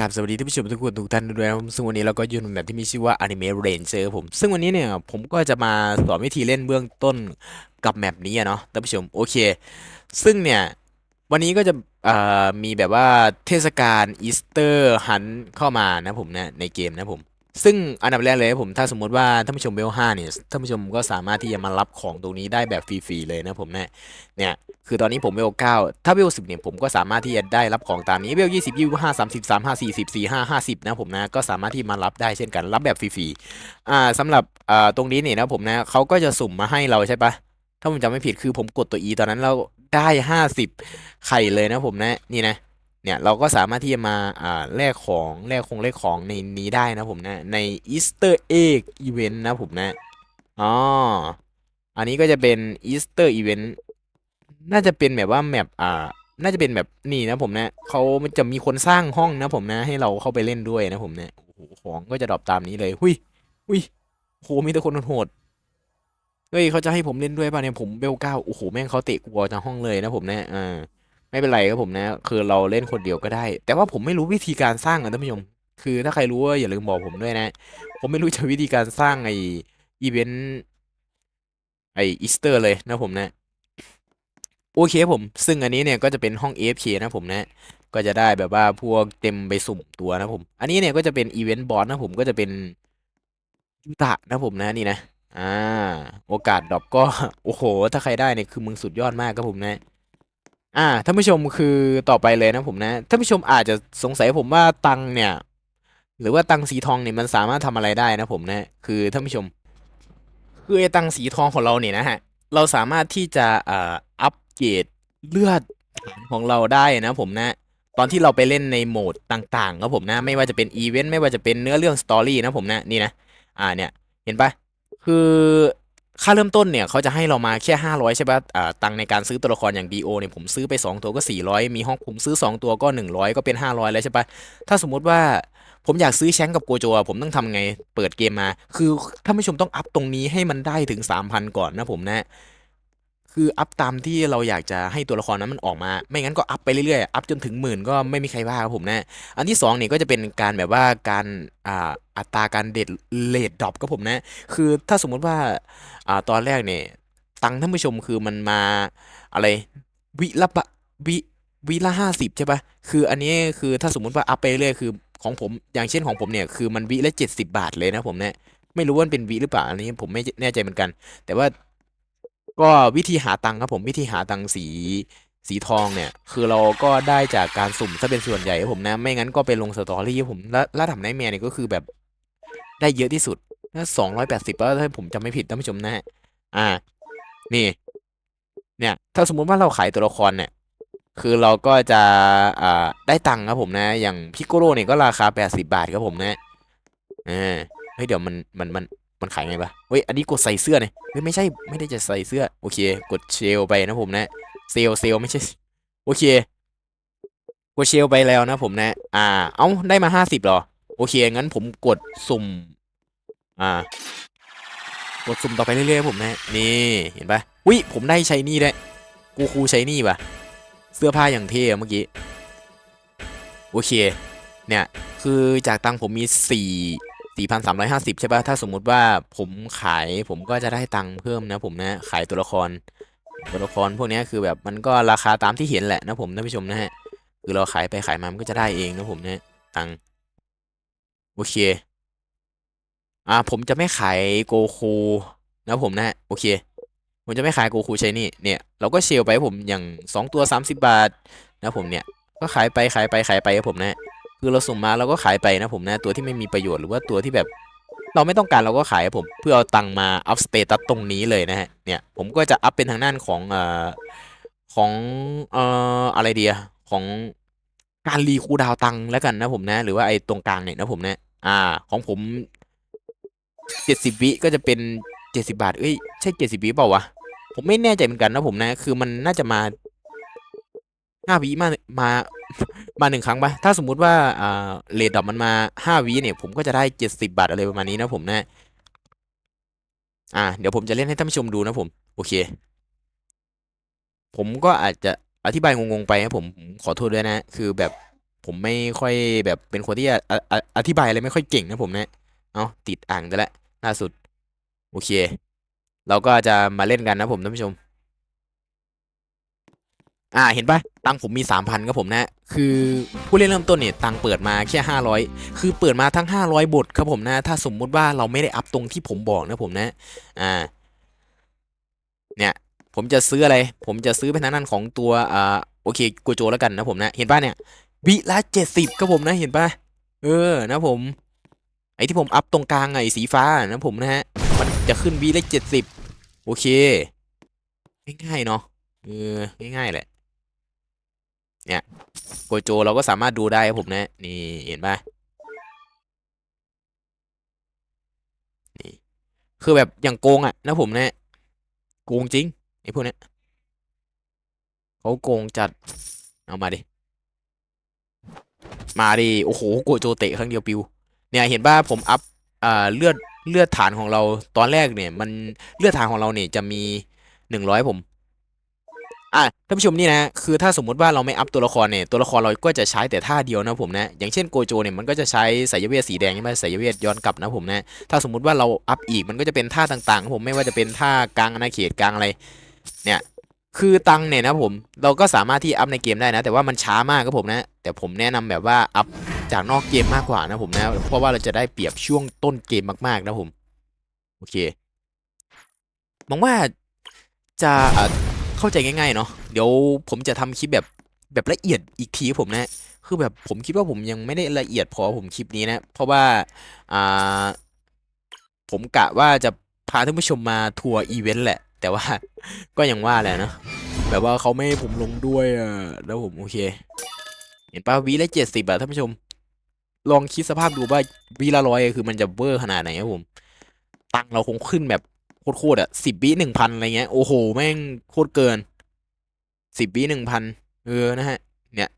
ครับสวัสดีท่านผู้ชมทุกคนทุกท่านด้วยนะครับซึ่งวันนี้เราก็อยู่ในแบบที่มีชื่อว่า Anime Ranger ผม ซึ่งวันนี้เนี่ยผมก็จะมาสอนวิธีเล่นเบื้องต้นกับแมปนี้เนาะท่านผู้ชมโอเค ซึ่งเนี่ยวันนี้ก็จะมีแบบว่าเทศกาลอีสเตอร์ฮันเข้ามานะผมนะในเกมนะผม ซึ่งอันดับแรกเลยผมถ้าสมมติว่าท่านผู้ชมเบลห้าเนี่ยท่านผู้ชมก็สามารถที่จะมารับของตรงนี้ได้แบบฟรีๆเลยนะผมเนะเนี่ยคือตอนนี้ผมเวลเก้าถ้าเวลสิบเนี่ยผมก็สามารถที่จะได้รับของตามนี้เวลยี่สิบยี่ห้าสามสิบสามห้าสี่สิบสี่ห้าห้าสิบนะผมนะก็สามารถที่มารับได้เช่นกันรับแบบฟรีๆอ่าสำหรับอ่าตรงนี้เนี่ยนะผมนะเขาก็จะสุ่มมาให้เราใช่ปะถ้าผมจำไม่ผิดคือผมกดตัว E ตอนนั้นเราได้ห้าสิบไข่เลยนะผมนะนี่นะ เนี่ยเราก็สามารถที่จะมาอ่าแลกของแลกคงแลกของในนี้ได้นะผมนะใน Easter Egg Event นะผมนะอ๋ออันนี้ก็จะเป็น Easter Event น่าจะเป็นแบบว่าแมปอ่า น่าจะเป็นแบบนี่นะผมนะเขามันจะมีคนสร้างห้องนะผมนะ ให้เราเข้าไปเล่นด้วยนะผมนะโอ้โหของก็จะดรอปตามนี้เลยหุยหุยโหมีแต่คนโหดเฮ้ยเขาจะให้ผมเล่นด้วยป่ะเนี่ยผมเบลเก้าโอ้โหแม่งเขาเตะกูออกจากห้องเลยนะผมนะอ่า ไม่เป็นไรครับผมนะ คือเราเล่นคนเดียวก็ได้ แต่ว่าผมไม่รู้วิธีการสร้างนะท่านผู้ชม คือถ้าใครรู้ว่าอย่าลืมบอกผมด้วยนะ ผมไม่รู้จะวิธีการสร้างไออีเวนต์ไออีสเตอร์เลยนะผมนะ โอเคผม ซึ่งอันนี้เนี่ยก็จะเป็นห้อง AFK นะผมนะ ก็จะได้แบบว่าพวกเต็มไปสุ่มตัวนะผม อันนี้เนี่ยก็จะเป็นอีเวนต์บอสนะผมก็จะเป็นยูตะนะผมนะนี่นะ อ่า โอกาสดรอปก็ โอ้โห ถ้าใครได้เนี่ยคือมึงสุดยอดมากครับผมนะ อ่าท่านผู้ชมคือต่อไปเลยนะผมนะท่านผู้ชมอาจจะสงสัยผมว่าตังเนี่ย หรือว่าตังสีทองเนี่ยมันสามารถทำอะไรได้นะผมนะคือท่านผู้ชม คือไอ้ตังสีทองของเราเนี่ยนะฮะเราสามารถที่จะอ่าอัปเกรดเลือดของเราได้นะผมนะตอนที่เราไปเล่นในโหมดต่างๆครับผมนะไม่ว่าจะเป็นอีเวนต์ไม่ว่าจะเป็นเนื้อเรื่องสตอรี่นะผมนะนี่นะอ่าเนี่ยเห็นปะคือ ค่าเริ่มต้นเนี่ยเขาจะให้เรามาแค่ 500 ใช่ปะอ่าตังในการซื้อตัวละครอย่าง DO เนี่ยผมซื้อไป 2 ตัวก็ 400 มีห้องผมซื้อ 2 ตัวก็ 100 ก็เป็น 500 แล้วใช่ปะถ้าสมมุติว่าผมอยากซื้อแชงก์กับโกโจผมต้องทำไงเปิดเกมมา คือท่านผู้ชมต้องอัพตรงนี้ให้มันได้ถึง 3,000 ก่อนนะผมนะ คืออัพตามที่เราอยากจะให้ตัวละครนั้นมันออกมา ไม่งั้นก็อัพไปเรื่อยๆ อัพจนถึงหมื่นก็ไม่มีใครว่าครับผมนะ อันที่สองเนี่ยก็จะเป็นการแบบว่าการอ่าอัตราการเด็ดเลดดรอปครับผมนะ คือถ้าสมมุติว่าอ่าตอนแรกเนี่ยตังค์ท่านผู้ชมคือมันมาอะไรวิละปะวิวิละห้าสิบใช่ปะคืออันนี้คือถ้าสมมุติว่าอัพไปเรื่อยคือของผมอย่างเช่นของผมเนี่ยคือมันวิละเจ็ดสิบาทเลยนะผมเนี่ยไม่รู้ว่าเป็นวิหรือเปล่าอันนี้ผมไม่แน่ใจเหมือนกัน แต่ว่า ก็วิธีหาตังค์ครับผมวิธีหาตังค์สีสีทองเนี่ย คือเราก็ได้จากการสุ่มซะเป็นส่วนใหญ่ครับผมนะ ไม่งั้นก็ไปลงสตอรี่ผมและระดับไนท์แมร์เนี่ยก็คือแบบได้เยอะที่สุดถ้าสองร้อยแปดสิบแล้วถ้าผมจำไม่ผิดท่านผู้ชมนะฮะอ่า นี่ เนี่ย ถ้าสมมุติว่าเราขายตัวละครเนี่ย คือเราก็จะอ่าได้ตังค์ครับผมนะ อย่างพิกโกโรเนี่ยก็ราคาแปดสิบาทครับผมนะอ่าเฮ้ยเดี๋ยวมันมันมัน มันขายไงปะเฮ้ย อันนี้กดใส่เสื้อเนี่ยเฮ้ยไม่ใช่ไม่ได้จะใส่เสื้อ โอเค กดเชลไปนะผมนะ เซลเซลไม่ใช่ โอเค กดเชลไปแล้วนะผมนะ อ่า เอ้า ได้มาห้าสิบหรอ โอเค งั้นผมกดสุ่ม อ่า กดสุ่มต่อไปเรื่อยๆผมนะ นี่ เห็นปะวิผมได้ใช้นี่ได้ กูคูใช้นี่ปะเสื้อผ้าอย่างเท่เมื่อกี้ โอเค เนี่ย คือจากตังผมมีสี่ สี่พันสามร้อยห้าสิบใช่ปะถ้าสมมุติว่าผมขายผมก็จะได้ตังค์เพิ่มนะผมนะ ขายตัวละคร ตัวละครพวกนี้คือแบบมันก็ราคาตามที่เห็นแหละนะผมท่านผู้ชมนะฮะ คือเราขายไปขายมามันก็จะได้เองนะผมนะตังค์โอเค อ่าผมจะไม่ขายโกคูนะผมนะโอเคผมจะไม่ขายโกคูใช้นี่เนี่ยเราก็เชลไปผมอย่างสองตัวสามสิบบาทนะผมเนี่ย ก็ขายไปขายไปขายไปครับผมนะ คือเราส่งมาเราก็ขายไปนะผมนะตัวที่ไม่มีประโยชน์หรือว่าตัวที่แบบ เราไม่ต้องการเราก็ขายผมเพื่อเอาตังมาอัพสเตตัสตรงนี้เลยนะฮะเนี่ยผมก็จะอัพเป็นทางด้านของเอ่อของเอ่ออะไรเดียของการรีคูดาวตังแล้วกันนะผมนะ หรือว่าไอ้ตรงกลางเนี่ยนะผมนะอ่า ของผมเจ็ดสิบวิก็จะเป็นเจ็ดสิบาท เอ้ย ใช่เจ็ดสิบวิเปล่าวะ ผมไม่แน่ใจเหมือนกันนะผมนะ คือมันน่าจะมาห้าวิมา มา มาหนึ่งครั้งปะถ้าสมมุติว่าอ่าเลดดอกมันมาห้าวิเนี่ยผมก็จะได้เจ็ดสิบาทอะไรประมาณนี้นะผมนะอ่า เดี๋ยวผมจะเล่นให้ท่านผู้ชมดูนะผม โอเค ผมก็อาจจะอธิบายงงๆไปครับผมผมขอโทษด้วยนะ คือแบบผมไม่ค่อยแบบเป็นคนที่อออธิบายอะไรไม่ค่อยเก่งนะผมนะเอาติดอ่างไปแล้วล่าสุด โอเค เราก็จะมาเล่นกันนะผมท่านผู้ชม อ่าเห็นปะตังผมมีสามพันครับผมนะ คือผู้เล่นเริ่มต้นเนี่ยตังเปิดมาแค่ห้าร้อยคือเปิดมาทั้งห้าร้อยบทครับผมนะ ถ้าสมมุติว่าเราไม่ได้อัพตรงที่ผมบอกนะผมนะ อ่า เนี่ย ผมจะซื้ออะไร ผมจะซื้อเป็นทางด้านของตัวอ่าโอเคกูโจแล้วกันนะผมนะ เห็นปะเนี่ยวิละเจ็ดสิบครับผมนะเห็นปะเออนะผม ไอที่ผมอัพตรงกลางไอ้สีฟ้านะผมนะฮะ มันจะขึ้นวิละเจ็ดสิบโอเค ง่ายๆเนาะเออง่ายๆแหละ เนี่ยโกโจเราก็สามารถดูได้ครับผมนะ นี่เห็นปะนี่ คือแบบอย่างโกงอะนะผมนะโกงจริงไอ้พวกเนี้ยเขาโกงจัด เอามาดิ มาดิ โอ้โหโกโจเตะครั้งเดียวปิว เนี่ยเห็นป่ะผมอัพอ่าเลือดเลือดฐานของเราตอนแรกเนี่ย มันเลือดฐานของเราเนี่ยจะมีหนึ่งร้อยผม อะท่านผู้ชมนี่นะคือถ้าสมมุติว่าเราไม่อัพตัวละครเนี่ยตัวละครเราก็จะใช้แต่ท่าเดียวนะผมนะอย่างเช่นโกโจเนี่ยมันก็จะใช้สายเวทสีแดงใช่ไหมสายเวทย้อนกลับนะผมนะถ้าสมมุติว่าเราอัพอีกมันก็จะเป็นท่าต่างๆ ผมไม่ว่าจะเป็นท่ากลางอาณาเขตกลางอะไรเนี่ยคือตังเนี่ยนะผมเราก็สามารถที่อัพในเกมได้นะ แต่ว่ามันช้ามากครับผมนะ แต่ผมแนะนำแบบว่าอัพจากนอกเกมมากกว่านะผมนะเพราะว่าเราจะได้เปรียบช่วงต้นเกมมากๆนะผมโอเคมองว่าจะ เข้าใจง่ายๆเนาะเดี๋ยวผมจะทำคลิปแบบแบบละเอียดอีกทีครับผมนะคือแบบผมคิดว่าผมยังไม่ได้ละเอียดพอผมคลิปนี้นะ เพราะว่าอ่าผมกะว่าจะพาท่านผู้ชมมาทัวร์อีเวนต์แหละ แต่ว่าก็ยังว่าแหละเนอะแบบว่าเขาไม่ให้ผมลงด้วยอะแล้วผมโอเค เห็นป่ะวีละเจ็ดสิบอะท่านผู้ชม ลองคิดสภาพดูว่าวีละร้อยคือมันจะเวอร์ขนาดไหนครับผม ตังเราคงขึ้นแบบ โคตรๆอะสิบวิหนึ่งพันอะไรเงี้ยโอ้โหแม่งโคตรเกินสิบวิหนึ่งพันเออนะฮะเนี่ย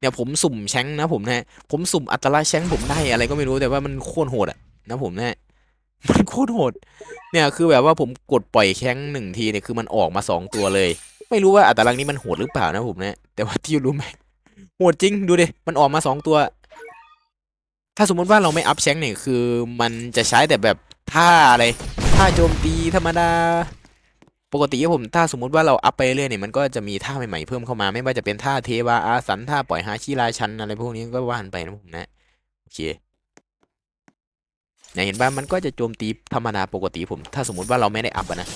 เนี่ยผมสุ่มแชงนะผมนะฮะผมสุ่มอัตราแชงผมได้อะไรก็ไม่รู้แต่ว่ามันโคตรโหดอะนะผมนะฮะมันโคตรโหด เนี่ยคือแบบว่าผมกดปล่อยแข้งหนึ่งทีเนี่ยคือมันออกมาสองตัวเลย ไม่รู้ว่าอัตลักษณ์นี้มันโหดหรือเปล่านะผมนะแต่ว่าที่รู้ไหมโหดจริงดูดิมันออกมาสองตัว ถ้าสมมติว่าเราไม่อัพแชงเนี่ยคือ มันจะใช้แต่แบบท่าอะไร ท่าโจมตีธรรมดา ปกติผมถ้าสมมุติว่าเราอัพไปเรื่อยเนี่ยมันก็จะมีท่าใหม่ๆเพิ่มเข้ามา ไม่ว่าจะเป็นท่าเทวาอาสันท่าปล่อยฮาชิราชันอะไรพวกนี้ก็ว่านไปนะผมนะโอเคเนี่ยเห็นป่ะมันก็จะโจมตีธรรมดาปกติผม ถ้าสมมติว่าเราไม่ได้อัพนะ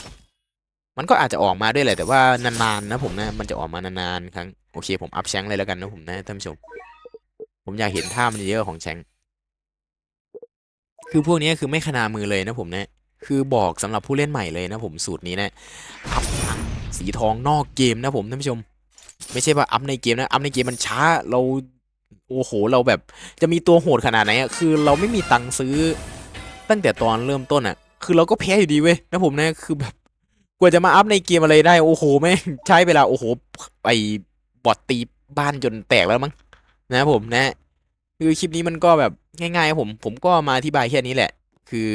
มันก็อาจจะออกมาด้วยแหละแต่ว่านานๆนะผมนะมันจะออกมานานๆครั้งโอเคผมอัพแชงเลยแล้วกันนะผมนะท่านผู้ชมผมอยากเห็นท่ามันเยอะของแชงค์คือพวกนี้คือไม่ขนามือเลยนะผมนะ คือบอกสำหรับผู้เล่นใหม่เลยนะผมสูตรนี้นะอัพสีทองนอกเกมนะผมท่านผู้ชม ไม่ใช่ว่าอัพในเกมนะอัพในเกมมันช้าเราโอ้โหเราแบบจะมีตัวโหดขนาดไหนอะคือเราไม่มีตังค์ซื้อ ตั้งแต่ตอนเริ่มต้นอะคือเราก็แพ้อยู่ดีเว้ยนะผมนะคือแบบกว่าจะมาอัพในเกมอะไรได้โอ้โหแม่งใช้เวลาโอ้โหไอบอทตีบ้านจนแตกแล้วมั้งนะผมนะ คือคลิปนี้มันก็แบบง่ายๆผม ผมก็มาอธิบายแค่นี้แหละ คือ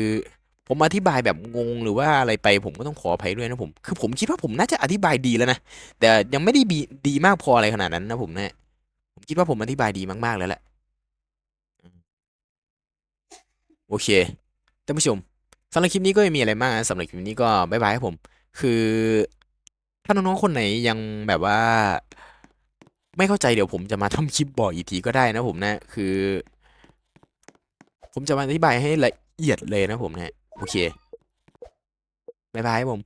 ผมอธิบายแบบงงหรือว่าอะไรไปผมก็ต้องขออภัยด้วยนะผม คือผมคิดว่าผมน่าจะอธิบายดีแล้วนะ แต่ยังไม่ได้ดีมากพออะไรขนาดนั้นนะผมนะผมคิดว่าผมอธิบายดีมากๆแล้วแหละ โอเค ท่านผู้ชมสำหรับคลิปนี้ก็ไม่มีอะไรมากนะสำหรับคลิปนี้ก็บายบายครับผม คือถ้าน้องๆคนไหนยังแบบว่า ไม่เข้าใจเดี๋ยวผมจะมาทำคลิปบอกอีกทีก็ได้นะผมนะ คือ ผมจะมาอธิบายให้ละเอียดเลยนะผมนะ โอเคบายบายผม